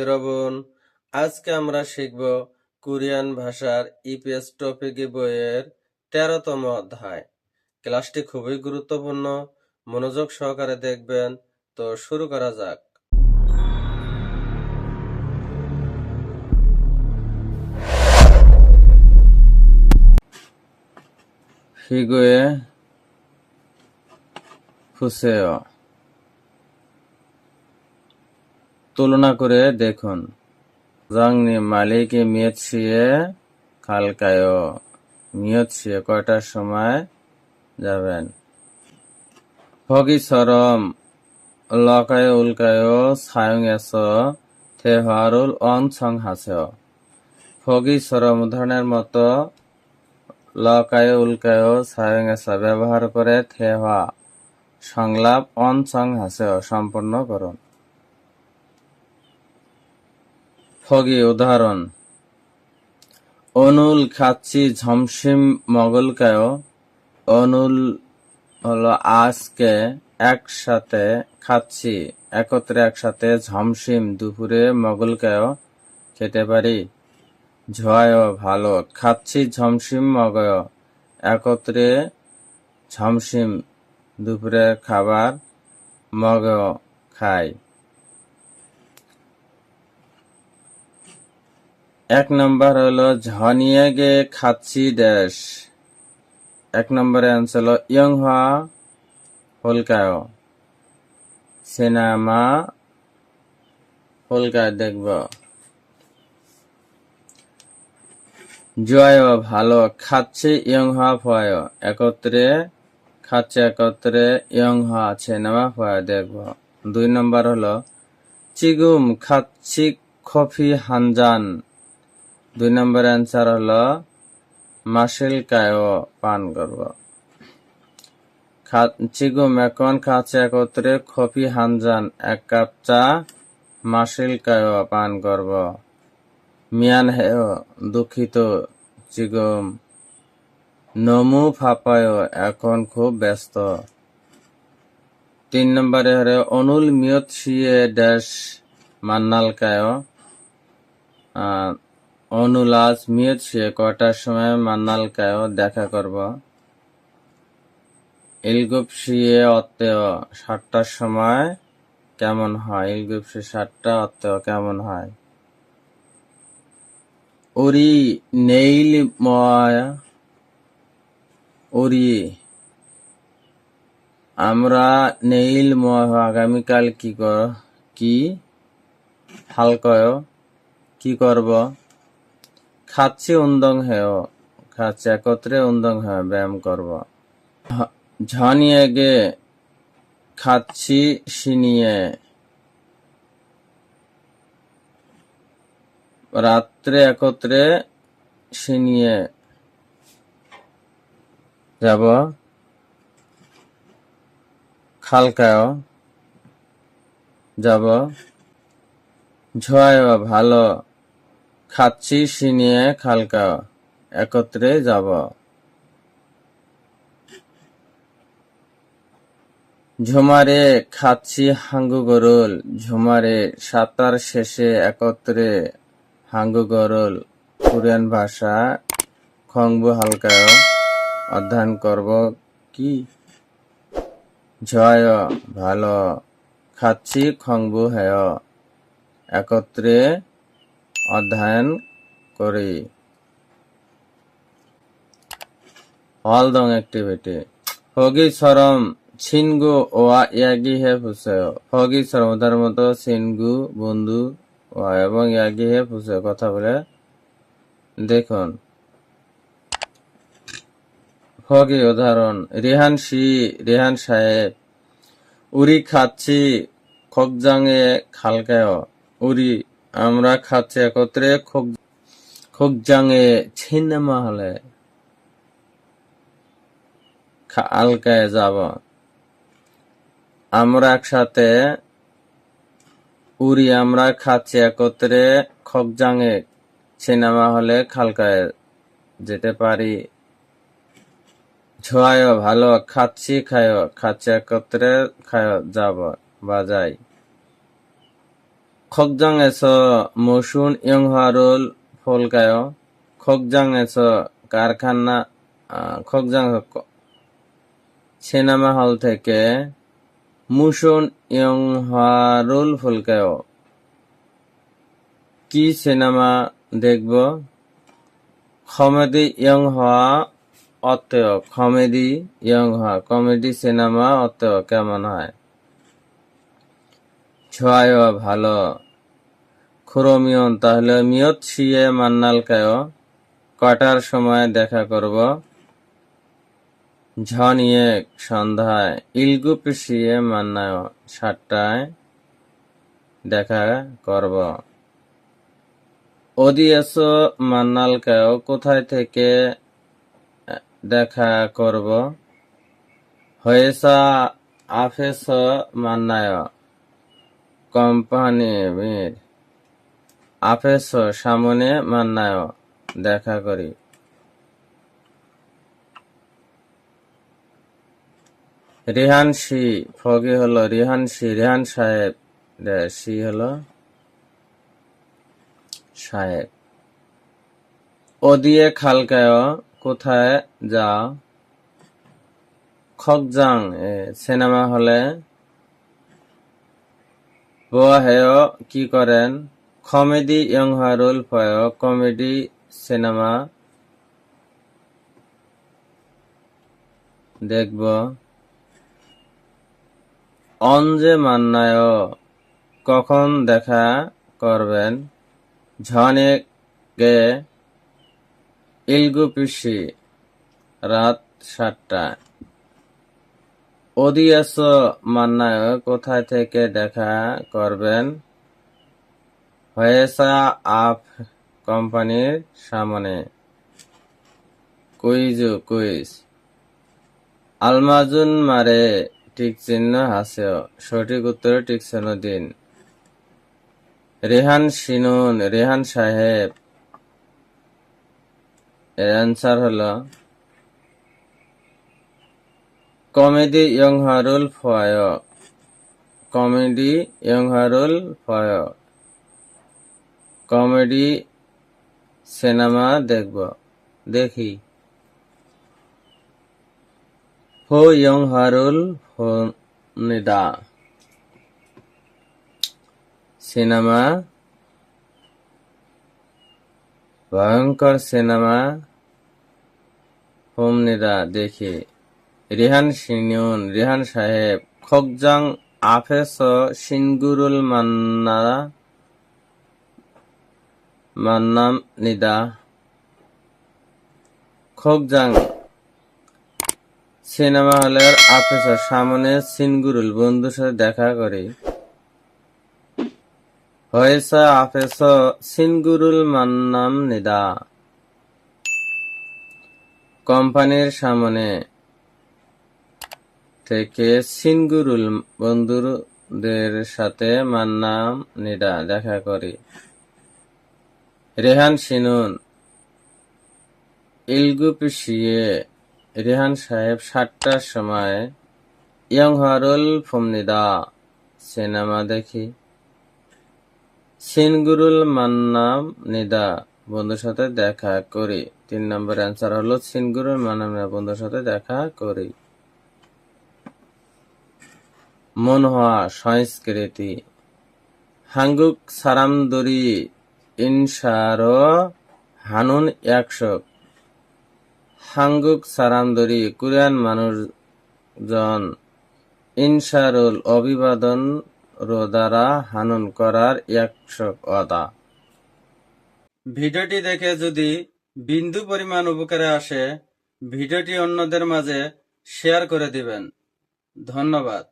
ইরবন। আজকে আমরা শিখব কোরিয়ান ভাষার ইপিএস টপিক বইয়ের তেরোতম অধ্যায়। ক্লাসটি খুবই গুরুত্বপূর্ণ, মনোযোগ সহকারে দেখবেন। তো শুরু করা যাক। হিগুয়ে ফুসেয় তুলনা করে দেখুন। জাংনি মালিকে মিয়ত শিয়ে মিয়ত শিয়ে কয়টার সময় যাবেন? হগি সরম লকায় উল্কায় সায়ং এস থেহারুল অং ছং হাসে ফগি সরম উদাহরণের মতো লকায় উল্কায় সায়ং এস ব্যবহার করে থেহা সংলাপ অন সং হাসে সম্পন্ন করুন। ফগি, উদাহরণ। অনুল খাচ্ছি ঝমসিম মগলকায় অনুল হলো আজকে একসাথে খাচ্ছি, একত্রে একসাথে ঝমসিম দুপুরে মগলকায় খেতে পারি। ঝয় ভালো, খাচ্ছি ঝমসিম মগয় একত্রে ঝমসিম দুপুরে খাবার মগয় খাই। এক নম্বর হলো ঝনিয়ে গে খাচ্ছি ড্যাশ এক নম্বরে অ্যান্সার হলো ইয়ং হওয়া হলকায় সিনেমা হলকায় দেখব। জয় ভালো, খাচ্ছে ইয়ং হওয়া ফয়। একত্রে, খাচ্ছে একত্রে ইয়ং হওয়া সিনেমা ফয় দেখব। দুই নম্বর হলো, চিগুম, খাচ্ছি কফি হানজান। দুই নম্বর অ্যান্সার হলো, মাসিল কায়ও পান করব। চিগুম এখন খাচ্ছে একত্রে কফি হানজান এক কাপ চা, মাসিল কায়ও পান করব। মিয়ান হেয় দুঃখিত চিগুম নমু ফাপায় এখন খুব ব্যস্ত। তিন নম্বরে হরে অনুল মিয়ত শিয়ে ড্যাশ মান্নাল কায়। অনুলাস মিয়ত সে কটার সময় মান্নাল কায় দেখা করব? ইলগুপসিয়ে অত্তেয় সাতটার সময় কেমন হয়? ইলগুপসি সাতটা অত্তেয় কেমন হয়? উরি নেইল উরি আমরা নেইল ময় আগামীকাল কি কর, কি হালকয় কি করব? খাচ্ছি উন্দং হেয় খাচ্ছি, একত্রে উন্দং হেয় ব্যায়াম করব। ঝনিয়ে গে, খাচ্ছি সিনিয়ে। রাত্রে একত্রে সিনিয়ে। যাব। খালকায় যাব। ঝয় ভালো। খাচ্ছি, সিনিয়ে খালকা, একত্রে যাব। ঝুমারে খাচ্ছি হাঙ্গু গরুল, ঝুমারে সাতার শেষে একত্রে হাঙ্গু গরুল। কোরিয়ান ভাষা, খংবু হালকা, অধ্যয়ন করব কি? ঝয় ভালো, খাচ্ছি খংবু হেয়, একত্রে অধ্যয়ন করি। হলদং অ্যাক্টিভিটি হগি সরম ছিনগু ওয়া ইয়াগি হে ফুসেও। হগি সরম তার মতো সিনগু বন্ধু ওয়া এবং ইয়াগি হে ফুসেও। কথা বলে দেখুন। হগি উদাহরণ, রিহান শি, রিহান সাহেব। উরি খাচ্ছি খোকজাঙে খালকায় উরি আমরা খাচ্ছি একত্রে খোক খোকজাঙে সিনেমা হলে আলকায় যাব। আমরা একসাথে উড়ি আমরা খাচ্ছি একত্রে খোকজাঙে সিনেমা হলে খালকায় যেতে পারি। ছোয়ায় ভালো, খাচ্ছি, খায়, খাচ্ছি একত্রে, খায়, যাব বা যাই খ্যোকজাং-এস 모순 영화를 볼까요? খ্যোকজাং-এস কারখানা খকজাং সিনেমা হল থেকে মুশন ইয়ংহারুল ফুলকায় কি সিনেমা দেখব কমেডি ইয়ংহা অত্যয় কমেডি ইয়ং ইয়ংহা, কমেডি সিনেমা অত্যয় কেমন হয় ছোয়ায় ভালো। খুরমিয়ন, তাহলে মিয়ত শিয়ে মান্নালকায় কটার সময় দেখা করব? ঝনিয়ে সন্ধ্যায়। ইলগুপ শিয়ে মান্নায় সাতটায় দেখা করব। ওদিয়াস মান্নালকায় কোথায় থেকে দেখা করব? হয়েসা আফেস মান্নায় কোম্পানির আফেস সামনে মান্নায় দেখা করি। রিহান শি, ফগি হলো রিহান শি, রিহান সাহেব শি হলো সাহেব। ও দিয়ে খালকায় কোথায় যাও? খকজাং সিনেমা হলে বোয়াহেয় কি করেন? কমেডি ইয়ংহারুল ফয় কমেডি সিনেমা দেখব। অঞ্জে মান্নায় কখন দেখা করবেন? ঝনে গে ইলগুপিসি রাত সাতটায়। ওদিয়াস মান্নায় কোথায় থেকে দেখা করবেন? হয়েসা আপ কোম্পানির সামনে। Quiz quiz. আলমাজুন মারে টিক চিহ্ন হাসে সঠিক উত্তর টিক চিহ্ন দিন। রেহান সিনুন, রেহান সাহেব। এর অ্যান্সার হলো কমেডি ইয়ংহারুল ফয় কমেডি ইয়ংহারুল ফয় কমেডি সিনেমা দেখব। দেখি। হো ইয়ংহারুল নিদা। সিনেমা। ভয়ঙ্কর সিনেমা। হোম নিদা, দেখি। রিহান সিনিয়ন, রিহান সাহেব খকজাং আফেস সিনগুরুল মান্না, মান্নাম নিদা খকজাং সিনেমা হলের আফেস সামনে সিনগুরুল বন্ধুর সাথে দেখা করি। হয়েছে আফেস সিনগুরুল মান্নাম নিদা। কোম্পানির সামনে থেকে সিনগুরুল বন্ধুদের সাথে মান্নাম নিডা দেখা করি। রেহান সিনুন ইলগুপিসিয়ে রেহান সাহেব সাতটার সময়, ইয়ংহারুল ফমনিদা সিনেমা দেখি। সিনগুরুল মান্নাম নিদা বন্ধুর সাথে দেখা করি। তিন নম্বর অ্যান্সার হলো সিনগুরুল মান্নাম নিদা বন্ধুর সাথে দেখা করি। মনহোয়া সংস্কৃতি। হাঙ্গুক সারামদরি ইনসার হানুন একশক হাঙ্গুক সারামদরি কোরিয়ান মানুষজন ইনসারুল অভিবাদন রো দ্বারা হানুন করার একশক অদা। ভিডিওটি দেখে যদি বিন্দু পরিমাণ উপকারে আসে, ভিডিওটি অন্যদের মাঝে শেয়ার করে দিবেন। ধন্যবাদ।